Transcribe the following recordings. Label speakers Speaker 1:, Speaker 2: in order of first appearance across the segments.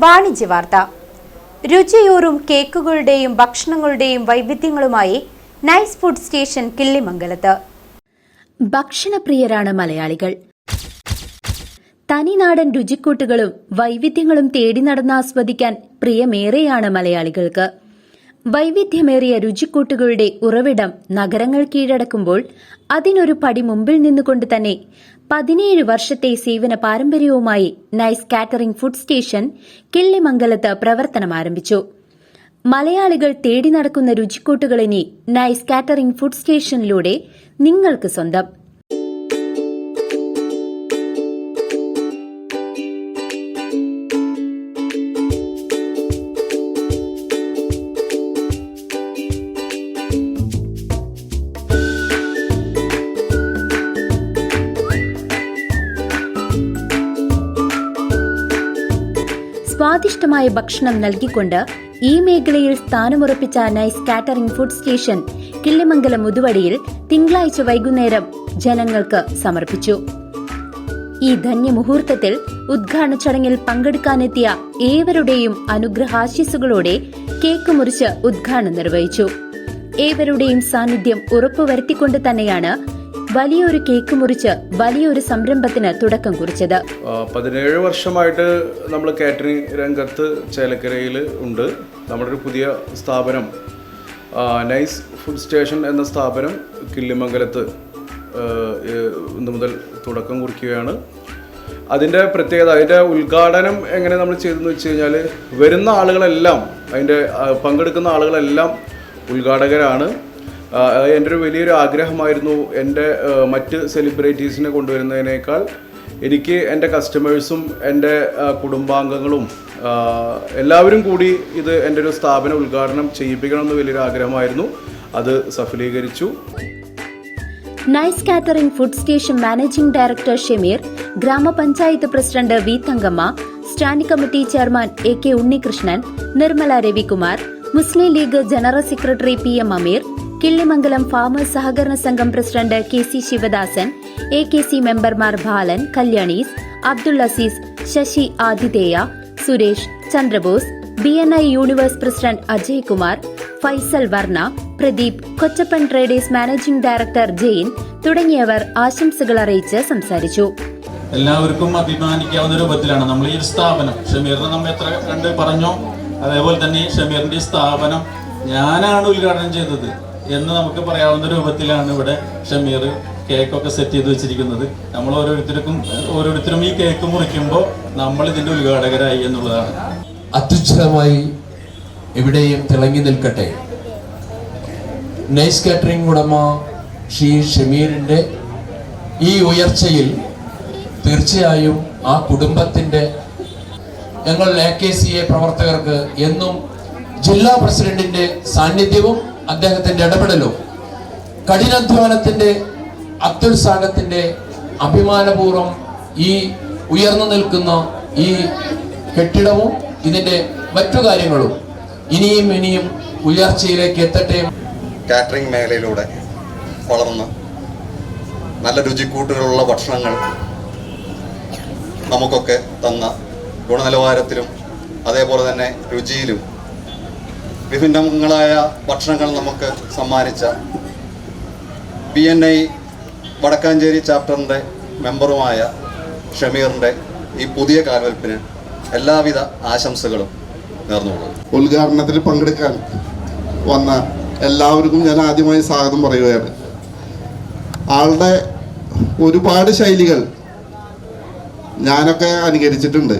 Speaker 1: വാണിജ്യ വാർത്ത. രുചിയൂറും കേക്കുകളുടെയും ഭക്ഷണങ്ങളുടെയും വൈവിധ്യങ്ങളുമായി നൈസ് ഫുഡ് സ്റ്റേഷൻ കിള്ളിമംഗലത്ത്. ഭക്ഷണപ്രിയരാണ് മലയാളികൾ. തനിനാടൻ രുചിക്കൂട്ടുകളും വൈവിധ്യങ്ങളും തേടി നടന്ന് ആസ്വദിക്കാൻ പ്രിയമേറെയാണ് മലയാളികൾക്ക്. വൈവിധ്യമേറിയ രുചിക്കൂട്ടുകളുടെ ഉറവിടം നഗരങ്ങൾ കീഴടക്കുമ്പോൾ അതിനൊരു പടി മുമ്പിൽ നിന്നുകൊണ്ട് തന്നെ പതിനേഴ് വർഷത്തെ സേവന പാരമ്പര്യവുമായി നൈസ് കാറ്ററിംഗ് ഫുഡ് സ്റ്റേഷൻ കിള്ളിമംഗലത്ത് പ്രവർത്തനം ആരംഭിച്ചു മലയാളികൾ തേടി നടക്കുന്ന രുചിക്കൂട്ടുകളിനി നൈസ് കാറ്ററിംഗ് ഫുഡ് സ്റ്റേഷനിലൂടെ നിങ്ങൾക്ക് സ്വന്തം. സ്വാദിഷ്ടമായ ഭക്ഷണം നൽകിക്കൊണ്ട് ഈ മേഖലയിൽ സ്ഥാനമുറപ്പിച്ച nice catering food station Killimangalam മുതുവടിയിൽ തിങ്കളാഴ്ച വൈകുന്നേരം ജനങ്ങൾക്ക് സമർപ്പിച്ചു. ഈ ധന്യമുഹൂർത്തത്തിൽ ഉദ്ഘാടന ചടങ്ങിൽ പങ്കെടുക്കാനെത്തിയ ഏവരുടെയും അനുഗ്രഹാശിസുകളോടെ കേക്ക് മുറിച്ച് ഉദ്ഘാടനം നിർവഹിച്ചു. ഏവരുടെയും സാന്നിധ്യം ഉറപ്പുവരുത്തിക്കൊണ്ട് തന്നെയാണ് വലിയൊരു കേക്ക് മുറിച്ച് വലിയൊരു സംരംഭത്തിന് തുടക്കം കുറിച്ചത്.
Speaker 2: പതിനേഴ് വർഷമായിട്ട് നമ്മൾ കാറ്ററിംഗ് രംഗത്ത് ചേലക്കരയിൽ ഉണ്ട്. നമ്മുടെ ഒരു പുതിയ സ്ഥാപനം നൈസ് ഫുഡ് സ്റ്റേഷൻ എന്ന സ്ഥാപനം കില്ലിമംഗലത്ത് ഇന്ന് മുതൽ തുടക്കം കുറിക്കുകയാണ്. അതിന്റെ പ്രത്യേകത അതിന്റെ ഉദ്ഘാടനം എങ്ങനെ നമ്മൾ ചെയ്തെന്ന് വെച്ച് കഴിഞ്ഞാൽ വരുന്ന ആളുകളെല്ലാം അതിന്റെ പങ്കെടുക്കുന്ന ആളുകളെല്ലാം ഉദ്ഘാടകരാണ്. എന്റെ ഒരു വലിയൊരു ആഗ്രഹമായിരുന്നു എന്റെ മറ്റ് സെലിബ്രിറ്റീസിനെ കൊണ്ടുവരുന്നതിനേക്കാൾ. എനിക്ക് എന്റെ കസ്റ്റമേഴ്സും എന്റെ കുടുംബാംഗങ്ങളും എല്ലാവരും കൂടി ഇത് എന്റെ ഒരു സ്ഥാപനം ഉദ്ഘാടനം ചെയ്യിപ്പിക്കണം എന്ന് വലിയൊരു ആഗ്രഹമായിരുന്നു. അത് സഫലീകരിച്ചു.
Speaker 1: Nice catering food station managing director Shemeer grama panchayat president V Thankamma standing committee chairman A K Unnikrishnan Nirmala Ravikumar Muslim League general secretary P M Ameer Killimangalam farmers സഹകരണ സംഘം president K C Sivadasan A K C മെമ്പർമാർ ബാലൻ കല്യാണീസ് അബ്ദുൾ അസീസ് ശശി ആതിഥേയ Suresh Chandrabose B N I universe president Ajay Kumar Faisal Varna Pradeep Kochappan traders managing director Jain തുടങ്ങിയവർ ആശംസകൾ അറിയിച്ച് സംസാരിച്ചു.
Speaker 3: എല്ലാവർക്കും അഭിമാനിക്കാവുന്ന രൂപത്തിലാണ് നമ്മൾ ഈ സ്ഥാപനം. ഷമീറിനെ നമ്മൾ എത്ര കണ്ട് പറഞ്ഞോ? അതേപോലെ തന്നെ ഷമീറിന്റെ സ്ഥാപനം ഞാനാണ് ഉദ്ഘാടനം ചെയ്തത്. എന്ന് നമുക്ക് പറയാവുന്ന രൂപത്തിലാണ് ഇവിടെ ഷമീർ കേക്കൊക്കെ സെറ്റ് ചെയ്ത് വെച്ചിരിക്കുന്നത്. നമ്മൾ ഓരോരുത്തർക്കും ഓരോരുത്തരും ഈ കേക്ക് മുറിക്കുമ്പോൾ നമ്മൾ ഇതിന്റെ ഉദ്ഘാടകരായി എന്നുള്ളതാണ്.
Speaker 4: അത്യുച്ഛമായി എവിടെയും തിളങ്ങി നിൽക്കട്ടെ. നൈസ് കാറ്ററിംഗ് ഉടമ ഷീ ഷമീറിന്റെ ഈ ഉയർച്ചയിൽ തീർച്ചയായും ആ കുടുംബത്തിന്റെ ഞങ്ങൾ എ കെ സി എ പ്രവർത്തകർക്ക് എന്നും ജില്ലാ പ്രസിഡന്റിന്റെ സാന്നിധ്യവും അദ്ദേഹത്തിന്റെ ഇടപെടലും കഠിനാധ്വാനത്തിന്റെ അത്യുത്സാഹത്തിന്റെ അഭിമാനപൂർവം ഈ ഉയർന്നു നിൽക്കുന്ന ഈ കെട്ടിടവും ഇതിന്റെ മറ്റു കാര്യങ്ങളും ഇനിയും ഇനിയും ഉയർച്ചയിലേക്ക് എത്തട്ടെ.
Speaker 5: കാറ്ററിംഗ് മേഖലയിലൂടെ വളർന്ന് നല്ല രുചിക്കൂട്ടുകളുള്ള ഭക്ഷണങ്ങൾ നമുക്കൊക്കെ തന്ന ഗുണനിലവാരത്തിലും അതേപോലെ തന്നെ രുചിയിലും വിഭിന്നങ്ങളായ ഭക്ഷണങ്ങൾ നമുക്ക് സമ്മാനിച്ച ബി എൻ ഐ വടക്കാഞ്ചേരി ചാപ്റ്ററിന്റെ മെമ്പറുമായ ഷമീറിന്റെ ഈ പുതിയ കാൽവെൽപ്പിന് എല്ലാവിധ ആശംസകളും നേർന്നുകൊള്ളുന്നു.
Speaker 6: ഉദ്ഘാടനത്തിൽ പങ്കെടുക്കാൻ വന്ന എല്ലാവർക്കും ഞാൻ ആദ്യമായി സ്വാഗതം പറയുകയാണ്. ആളുടെ ഒരുപാട് ശൈലികൾ ഞാനൊക്കെ അനുകരിച്ചിട്ടുണ്ട്.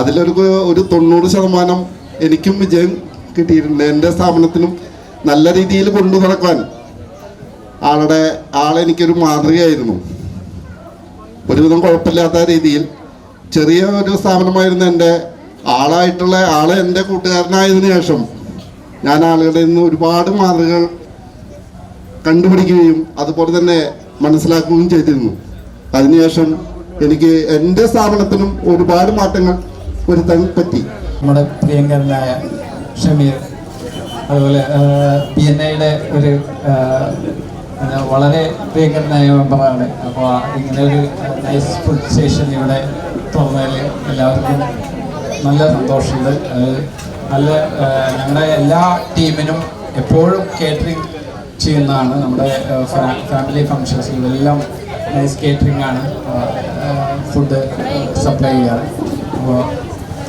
Speaker 6: അതിലൊരു ഒരു തൊണ്ണൂറ് ശതമാനം എനിക്കും വിജയം കിട്ടിയിട്ടുണ്ട് എന്റെ സ്ഥാപനത്തിനും നല്ല രീതിയിൽ കൊണ്ടു നടക്കാൻ ആളുടെ ആളെനിക്കൊരു മാതൃകയായിരുന്നു. ഒരുവിധം കുഴപ്പമില്ലാത്ത രീതിയിൽ ചെറിയ ഒരു സ്ഥാപനമായിരുന്നു എന്റെ ആളായിട്ടുള്ള ആളെ എന്റെ കൂട്ടുകാരനായതിനു ശേഷം ഞാൻ ആളുകളുടെ നിന്ന് ഒരുപാട് മാതൃകകൾ കണ്ടുപിടിക്കുകയും അതുപോലെ തന്നെ മനസ്സിലാക്കുകയും ചെയ്തിരുന്നു. അതിനുശേഷം എനിക്ക് എന്റെ സ്ഥാപനത്തിനും ഒരുപാട് മാറ്റങ്ങൾ വരുത്താൻ പറ്റി.
Speaker 7: നമ്മുടെ പ്രിയങ്കരനായ ഷമീർ. അതുപോലെ പി എൻ ഐയുടെ ഒരു വളരെ പ്രിയങ്കരനായ മെമ്പറാണ്. അപ്പോൾ ഇങ്ങനെ ഒരു നൈസ് ഫുഡ് സ്റ്റേഷൻ ഇവിടെ തുറന്നതിൽ എല്ലാവർക്കും നല്ല സന്തോഷമുണ്ട്. നല്ല ഞങ്ങളുടെ എല്ലാ ടീമിനും എപ്പോഴും കേറ്ററിംഗ് ചെയ്യുന്നതാണ്. നമ്മുടെ ഫാമിലി ഫങ്ഷൻസിലെല്ലാം നൈസ് കേറ്ററിംഗ് ആണ്. ഫുഡ് സപ്ലൈ ചെയ്യാറ്. അപ്പോൾ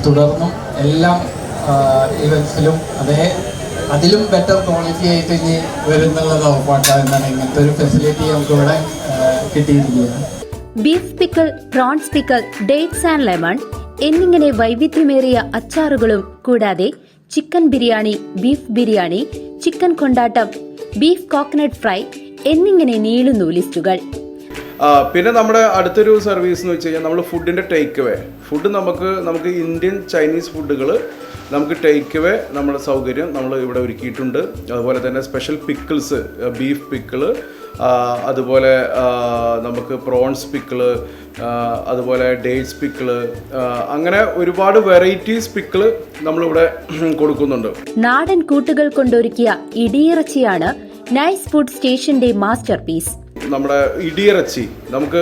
Speaker 7: തുടർന്നും എല്ലാ ഇവൻസിലും അതേ അതിലും ബെറ്റർ ക്വാളിറ്റി ആയിട്ട് ഇനി വരുന്നുള്ളത് ഉറപ്പാക്കാം എന്നാണ് ഇങ്ങനത്തെ ഒരു ഫെസിലിറ്റി നമുക്ക് ഇവിടെ കിട്ടിയിരിക്കുകയാണ്
Speaker 1: beef pickle prawns pickle dates and lemon എന്നിങ്ങനെ വൈവിധ്യമേറിയ അച്ചാറുകളും കൂടാതെ chicken biryani beef biryani chicken കൊണ്ടാട്ടം ബീഫ് കോക്കനട്ട് ഫ്രൈ എന്നിങ്ങനെ നീളുന്നു ലിസ്റ്റുകൾ.
Speaker 2: പിന്നെ നമ്മുടെ അടുത്തൊരു സർവീസ് എന്ന് വെച്ച് കഴിഞ്ഞാൽ നമ്മൾ ഫുഡിന്റെ ടേക്ക് അവേ ഫുഡ് നമുക്ക് നമുക്ക് ഇന്ത്യൻ ചൈനീസ് ഫുഡുകൾ നമുക്ക് ടേക്ക് അവേ നമ്മുടെ സൗകര്യം നമ്മൾ ഇവിടെ ഒരുക്കിയിട്ടുണ്ട്. അതുപോലെ തന്നെ സ്പെഷ്യൽ പിക്കിൾസ് ബീഫ് പിക്കിൾ അതുപോലെ നമുക്ക് പ്രോൺസ് പിക്കിൾ അതുപോലെ ഡേറ്റ്സ് പിക്കിൾ അങ്ങനെ ഒരുപാട് വെറൈറ്റീസ് പിക്കിൾ നമ്മളിവിടെ കൊടുക്കുന്നുണ്ട്.
Speaker 1: നാടൻ കൂട്ടുകൾ കൊണ്ടൊരുക്കിയ ഇടിയിറച്ചിയാണ് നൈസ് ഫുഡ് സ്റ്റേഷന്റെ മാസ്റ്റർ പീസ്
Speaker 2: നമ്മുടെ ഇടിയിറച്ചി. നമുക്ക്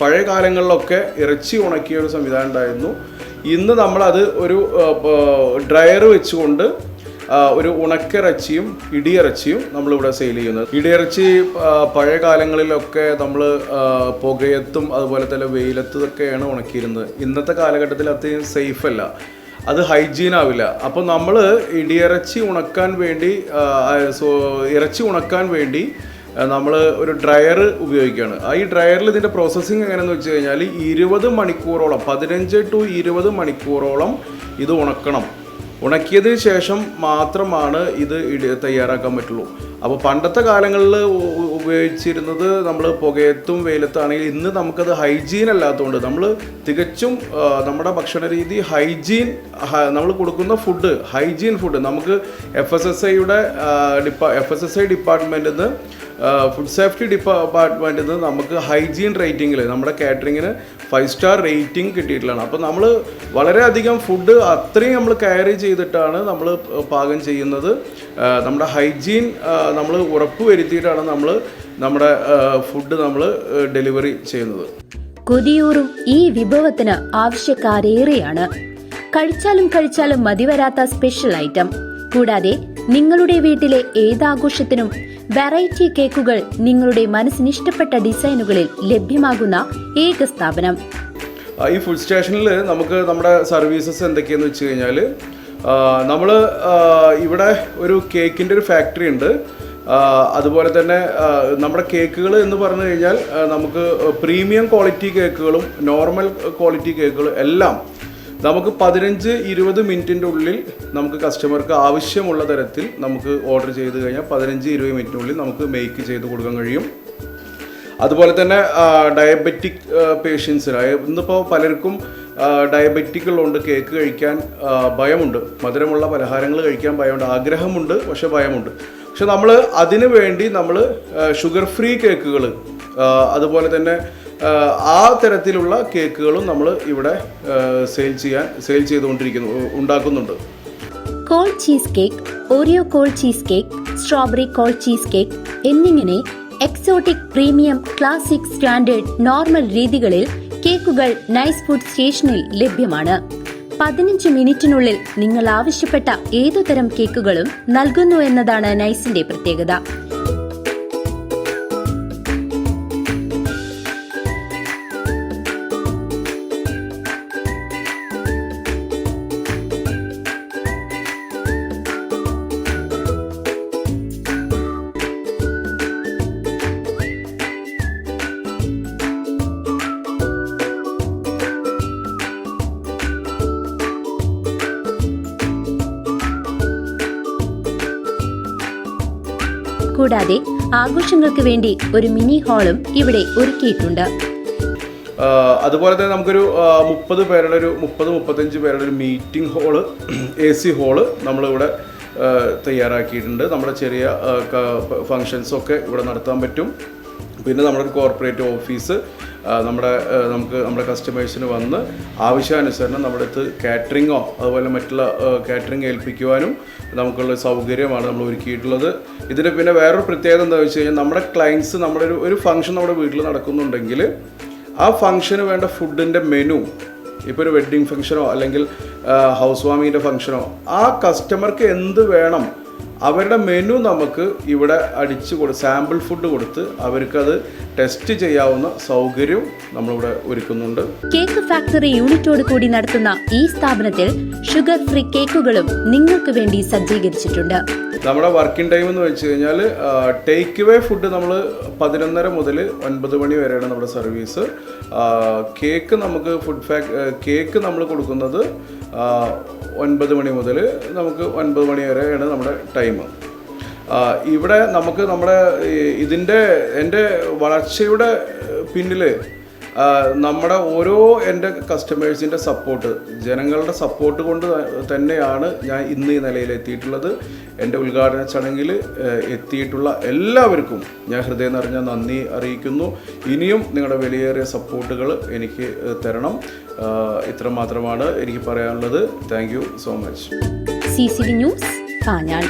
Speaker 2: പഴയ കാലങ്ങളിലൊക്കെ ഇറച്ചി ഉണക്കിയ ഒരു സംവിധാനം ഉണ്ടായിരുന്നു. ഇന്ന് നമ്മളത് ഒരു ഡ്രയർ വെച്ചുകൊണ്ട് ഒരു ഉണക്കിറച്ചിയും ഇടിയിറച്ചിയും നമ്മളിവിടെ സെയിൽ ചെയ്യുന്നത്. ഇടിയിറച്ചി പഴയ കാലങ്ങളിലൊക്കെ നമ്മൾ പുകയത്തും അതുപോലെ തന്നെ വെയിലത്തൊക്കെയാണ് ഉണക്കിയിരുന്നത്. ഇന്നത്തെ കാലഘട്ടത്തിൽ അത്രയും സേഫ് അല്ല അത് ഹൈജീൻ ആവില്ല. അപ്പോൾ നമ്മൾ ഇടിയിറച്ചി ഉണക്കാൻ വേണ്ടി ഇറച്ചി ഉണക്കാൻ വേണ്ടി നമ്മൾ ഒരു ഡ്രയർ ഉപയോഗിക്കുകയാണ്. ആ ഈ ഡ്രയറിൽ ഇതിന്റെ പ്രോസസ്സിങ് എങ്ങനെയെന്ന് വെച്ച് കഴിഞ്ഞാൽ ഇരുപത് മണിക്കൂറോളം പതിനഞ്ച് ടു ഇരുപത് മണിക്കൂറോളം ഇത് ഉണക്കണം. ഉണക്കിയതിന് ശേഷം മാത്രമാണ് ഇത് തയ്യാറാക്കാൻ പറ്റുള്ളൂ. അപ്പോൾ പണ്ടത്തെ കാലങ്ങളിൽ ഉപയോഗിച്ചിരുന്നത് നമ്മൾ പുകയത്തും വെയിലത്താണെങ്കിൽ ഇന്ന് നമുക്കത് ഹൈജീൻ അല്ലാത്തതുകൊണ്ട് നമ്മൾ തികച്ചും നമ്മുടെ ഭക്ഷണ രീതി ഹൈജീൻ നമ്മൾ കൊടുക്കുന്ന ഫുഡ് ഹൈജീൻ ഫുഡ്. നമുക്ക് എഫ് എസ് എസ് ഐയുടെ ഡിപ്പാ എഫ് എസ് എസ് ഐ ഡിപ്പാർട്ട്മെന്റിൽ നിന്ന് ഫുഡ് സേഫ്റ്റി ഡിപ്പാർട്ട്മെന്റിൽ നിന്ന് നമുക്ക് ഹൈജീൻ റേറ്റിംഗിൽ നമ്മുടെ കാറ്ററിങ്ങിന് ഫൈവ് സ്റ്റാർ റേറ്റിംഗ് കിട്ടിയിട്ടുള്ളതാണ്. അപ്പോൾ നമ്മൾ വളരെയധികം ഫുഡ് അത്രയും നമ്മൾ കെയർ ചെയ്തിട്ടാണ് നമ്മൾ പാകം ചെയ്യുന്നത്. നമ്മുടെ ഹൈജീൻ നമ്മൾ ഉറപ്പ് വരുത്തിയിട്ടാണ് നമ്മൾ നമ്മുടെ ഫുഡ് നമ്മൾ ഡെലിവറി ചെയ്യുന്നത്.
Speaker 1: കൊതിയൂറും ഈ വിഭവത്തിന് ആവശ്യക്കാരേറെയാണ്. കഴിച്ചാലും കഴിച്ചാലും മതിവരാത്ത സ്പെഷ്യൽ ഐറ്റം കൂടാതെ നിങ്ങളുടെ വീട്ടിലെ ഏതാഘോഷത്തിനും വെറൈറ്റി കേക്കുകൾ നിങ്ങളുടെ മനസ്സിന് ഇഷ്ടപ്പെട്ട ഡിസൈനുകളിൽ ലഭ്യമാകുന്ന ഏക സ്ഥാപനം.
Speaker 2: ഈ ഫുഡ് സ്റ്റേഷനിൽ നമുക്ക് നമ്മുടെ സർവീസസ് എന്തൊക്കെയാന്ന് വെച്ച് കഴിഞ്ഞാൽ നമ്മൾ ഇവിടെ ഒരു കേക്കിന്റെ ഒരു ഫാക്ടറി ഉണ്ട്. അതുപോലെ തന്നെ നമ്മുടെ കേക്കുകൾ എന്ന് പറഞ്ഞു കഴിഞ്ഞാൽ നമുക്ക് പ്രീമിയം ക്വാളിറ്റി കേക്കുകളും നോർമൽ ക്വാളിറ്റി കേക്കുകളും എല്ലാം നമുക്ക് പതിനഞ്ച് ഇരുപത് മിനിറ്റിന്റെ ഉള്ളിൽ നമുക്ക് കസ്റ്റമർക്ക് ആവശ്യമുള്ള തരത്തിൽ നമുക്ക് ഓർഡർ ചെയ്ത് കഴിഞ്ഞാൽ പതിനഞ്ച് ഇരുപത് മിനിറ്റിനുള്ളിൽ നമുക്ക് മേക്ക് ചെയ്ത് കൊടുക്കാൻ കഴിയും. അതുപോലെ തന്നെ ഡയബറ്റിക് പേഷ്യൻസിന് ഇന്നിപ്പോൾ പലർക്കും ഡയബറ്റിക് ഉള്ളതുകൊണ്ട് കേക്ക് കഴിക്കാൻ ഭയമുണ്ട്. മധുരമുള്ള പലഹാരങ്ങൾ കഴിക്കാൻ ഭയമുണ്ട് ആഗ്രഹമുണ്ട് പക്ഷേ ഭയമുണ്ട്. പക്ഷെ നമ്മൾ അതിനു വേണ്ടി നമ്മൾ ഷുഗർ ഫ്രീ കേക്കുകൾ അതുപോലെ തന്നെ ആ, തരത്തിലുള്ള കേക്കുകളും നമ്മൾ ഇവിടെ സെയിൽ ചെയ്യാൻ സെയിൽ ചെയ്തുകൊണ്ടിരിക്കുന്നു ഉണ്ടാക്കുന്നുണ്ട്.
Speaker 1: Cold cheese cake Oreo cold cheese cake strawberry cold cheese cake എന്നിങ്ങനെ exotic premium classic standard normal രീതികളിൽ കേക്കുകൾ നൈസ് ഫുഡ് സ്റ്റേഷനിൽ ലഭ്യമാണ്. പതിനഞ്ച് മിനിറ്റിനുള്ളിൽ നിങ്ങൾ ആവശ്യപ്പെട്ട ഏതുതരം കേക്കുകളും നൽകുന്നു എന്നതാണ് നൈസിന്റെ പ്രത്യേകത. കൂടാതെ ആഘോഷങ്ങൾക്ക് വേണ്ടി ഒരു മിനി ഹാളും ഇവിടെ ഒരുക്കിയിട്ടുണ്ട്.
Speaker 2: അതുപോലെ തന്നെ നമുക്കൊരു മുപ്പത് പേരുടെ ഒരു മുപ്പത് മുപ്പത്തഞ്ച് പേരുടെ ഒരു meeting hall A C hall നമ്മളിവിടെ തയ്യാറാക്കിയിട്ടുണ്ട്. നമ്മുടെ ചെറിയ ഫങ്ഷൻസൊക്കെ ഇവിടെ നടത്താൻ പറ്റും. പിന്നെ നമ്മുടെ ഒരു കോർപ്പറേറ്റ് ഓഫീസ് നമ്മുടെ നമുക്ക് നമ്മുടെ കസ്റ്റമേഴ്സിന് വന്ന് ആവശ്യാനുസരണം നമ്മുടെ അടുത്ത് കാറ്ററിങ്ങോ അതുപോലെ മറ്റുള്ള കാറ്ററിംഗ് ഏൽപ്പിക്കുവാനും നമുക്കുള്ള സൗകര്യമാണ് നമ്മൾ ഒരുക്കിയിട്ടുള്ളത്. ഇതിന് പിന്നെ വേറൊരു പ്രത്യേകത എന്താ വെച്ച് കഴിഞ്ഞാൽ നമ്മുടെ ക്ലയൻസ് നമ്മുടെ ഒരു ഒരു ഫംഗ്ഷൻ നമ്മുടെ വീട്ടിൽ നടക്കുന്നുണ്ടെങ്കിൽ ആ ഫംഗ്ഷന് വേണ്ട ഫുഡിന്റെ മെനു ഇപ്പോൾ ഒരു വെഡ്ഡിങ് ഫംഗ്ഷനോ അല്ലെങ്കിൽ ഹൗസ് വാമിങ്ങിന്റെ ഫംഗ്ഷനോ ആ കസ്റ്റമർക്ക് എന്ത് വേണം അവരുടെ മെനു നമുക്ക് ഇവിടെ അടിച്ച് കൊടു സാമ്പിൾ ഫുഡ് കൊടുത്ത് അവർക്കത് ടെസ്റ്റ് ചെയ്യാവുന്ന സൗകര്യവും നമ്മളിവിടെ ഒരുക്കുന്നുണ്ട്.
Speaker 1: കേക്ക് ഫാക്ടറി യൂണിറ്റോട് കൂടി നടത്തുന്ന ഈ സ്ഥാപനത്തിൽ ഷുഗർ ഫ്രീ കേക്കുകളും നിങ്ങൾക്ക് വേണ്ടി സജ്ജീകരിച്ചിട്ടുണ്ട്.
Speaker 2: നമ്മുടെ വർക്കിംഗ് ടൈം എന്ന് വെച്ച് കഴിഞ്ഞാൽ ടേക്ക് വേ ഫുഡ് നമ്മൾ പതിനൊന്നര മുതൽ ഒൻപത് മണി വരെയാണ് നമ്മുടെ സർവീസ് കേക്ക് നമുക്ക് ഫുഡ് ഫാക് കേക്ക് നമ്മൾ കൊടുക്കുന്നത് ഒൻപത് മണി മുതൽ നമുക്ക് ഒൻപത് മണി വരെയാണ് നമ്മുടെ ടൈം ഇവിടെ നമുക്ക് നമ്മുടെ ഇതിന്റെ എന്റെ വളർച്ചയുടെ പിന്നിൽ നമ്മുടെ ഓരോ എന്റെ കസ്റ്റമേഴ്സിന്റെ സപ്പോർട്ട് ജനങ്ങളുടെ സപ്പോർട്ട് കൊണ്ട് തന്നെയാണ് ഞാൻ ഇന്ന് ഈ നിലയിൽ എത്തിയിട്ടുള്ളത്. എന്റെ ഉദ്ഘാടന ചടങ്ങിൽ എത്തിയിട്ടുള്ള എല്ലാവർക്കും ഞാൻ ഹൃദയം നിറഞ്ഞ നന്ദി അറിയിക്കുന്നു. ഇനിയും നിങ്ങളുടെ വിലയേറിയ സപ്പോർട്ടുകൾ എനിക്ക് തരണം. ഇത്രമാത്രമാണ് ഇത്ര മാത്രമാണ് എനിക്ക് പറയാനുള്ളത്. Thank so much.
Speaker 1: C C news കാഞ്ഞാൾ.